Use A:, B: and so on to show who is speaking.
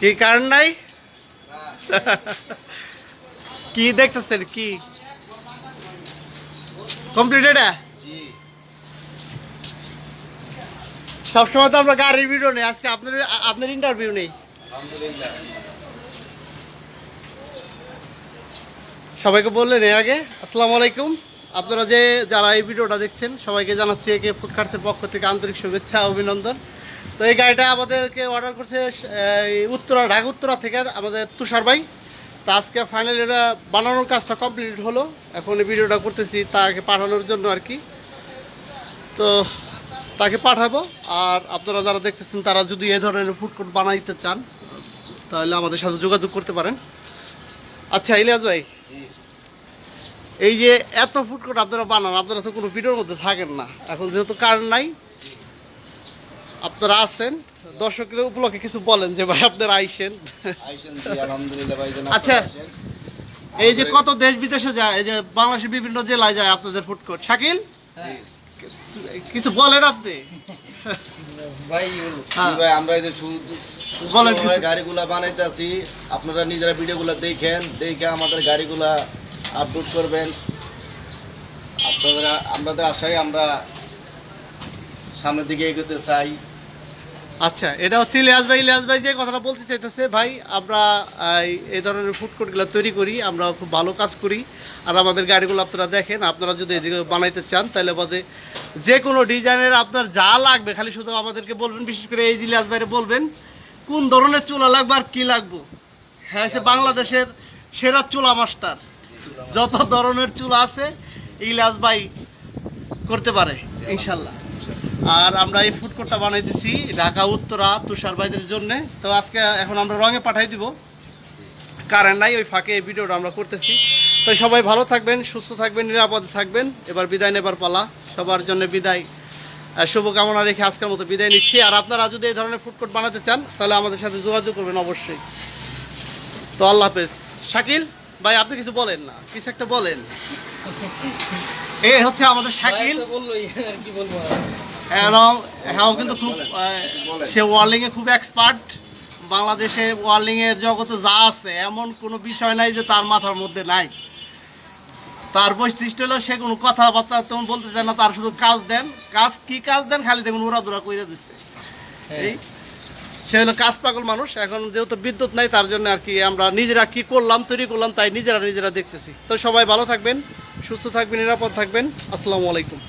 A: কি কারণ নাই? কি দেখতেছেন? কি? কমপ্লিট এটা সবসময় তো আমরা গাড়ির ভিডিও নেই আজকে আপনার আপনার ইন্টারভিউ নেই। সবাইকে বললেন এর আগে আসসালামু আলাইকুম। আপনারা যে যারা এই ভিডিওটা দেখছেন সবাইকে জানাচ্ছি একে ফুডকার্টের পক্ষ থেকে আন্তরিক শুভেচ্ছা অভিনন্দন। তো এই গাড়িটা আমাদেরকে অর্ডার করছে এই উত্তরা ঢাকা উত্তরা থেকে আমাদের তুষার ভাই। তা আজকে ফাইনালি এটা বানানোর কাজটা কমপ্লিট হলো। এখন ভিডিওটা করতেছি তাকে পাঠানোর জন্য আর কি। তো তাকে পাঠাবো আর আপনারা যারা দেখতেছেন তারা যদি এ ধরনের ফুড কোর্ট বানাইতে চান তাহলে আমাদের সাথে যোগাযোগ করতে পারেন। আচ্ছা ইলিয়াস ভাই। এই যে এত ফুড কোর্ট আপনারা বানান আপনারা তো কোনো ভিডিওর মধ্যে থাকেন না। এখন যেহেতু কারণ নাই আপনারা আছেন? দর্শকের উপলক্ষে কিছু বলেন যে ভাই আপনারা আইসেন। আচ্ছা।
B: আপনারা
A: এই যে কত দেশ বিদেশে যায় এই যে বাংলাদেশের বিভিন্ন জেলায় যায় আপনাদের ফুড কোর্ট শাকিল? কিছু বলেন আপনি।
C: ভাই
A: হ্যাঁ।
B: ভাই আমরা এই যে গাড়িগুলা বানাইতেছি। আপনারা নিজেরা ভিডিওগুলো দেখেন দেখে আমাদের গাড়িগুলা আপলোড করবেন। আপনাদের আমাদের আশায় আমরা সামনের দিকে এগোতে চাই।
A: আচ্ছা এটা হচ্ছে ইলিয়াস ভাই ইলিয়াস ভাই যে কথাটা বলতে চাইতেছে, ভাই, আমরা এই- ধরনের ফুড কোর্টগুলো তৈরি করি আমরা খুব ভালো কাজ করি। আর আমাদের গাড়িগুলো আপনারা দেখেন, আপনারা যদি এদিকে বানাইতে চান, তাহলে বাদে যে কোনো ডিজাইনের আপনার যা লাগবে, খালি শুধু আমাদেরকে বলবেন, বিশেষ করে এই ইলিয়াস ভাইরে বলবেন, কোন ধরনের চুলা লাগবে আর কী লাগবো। হ্যাঁ সে বাংলাদেশের সেরা চুলা মাস্টার। যত ধরনের চুলা আছে, ইলিয়াস ভাই করতে পারে, ইনশাল্লাহ। আর আমরা এই ফুড কোর্টটা বানাইতেছি, ঢাকা, উত্তরা, তুষার ভাইদের জন্য। তো আজকে এখন আমরা রঙে পাঠাই দিব। কারেন্ট নাই, ওই ফাঁকে এই ভিডিওটা আমরা করতেছি। তো সবাই ভালো থাকবেন, সুস্থ থাকবেন, নিরাপদে থাকবেন। এবার বিদায় নেবার পালা। সবার জন্য বিদায় শুভকামনা রেখে আজকের মতো বিদায় নিচ্ছি। আর আপনারা যদি এই ধরনের ফুড কোর্ট বানাতে চান, তাহলে আমাদের সাথে যোগাযোগ করবেন অবশ্যই। তো আল্লাহ হাফেজ। শাকিল, ভাই, আপনি কিছু বলেন না। কিছু একটা বলেন। এ হচ্ছে আমাদের শাকিল।
C: আর কি বলব।
A: এবং হ্যাঁ কিন্তু খুব সে ওয়ার্লিংয়ে খুব এক্সপার্ট বাংলাদেশে ওয়ার্লিংয়ের জগতে যা আছে এমন কোনো বিষয় নাই যে তার মাথার মধ্যে নাই। তার বৈশিষ্ট্য হলো সে কোনো কথাবার্তা তেমন বলতে চায় না তার শুধু কাজ দেন। কাজ কি কাজ দেন? খালি দেখুন উড়া দুরা কইরা দিচ্ছে এই সে হলো কাজ পাগল মানুষ। এখন যেহেতু বিদ্যুৎ নাই তার জন্য আর কি আমরা নিজেরা কি করলাম তৈরি করলাম তাই নিজেরা নিজেরা দেখতেছি। তো সবাই ভালো থাকবেন সুস্থ থাকবেন নিরাপদ থাকবেন। আসসালামু আলাইকুম।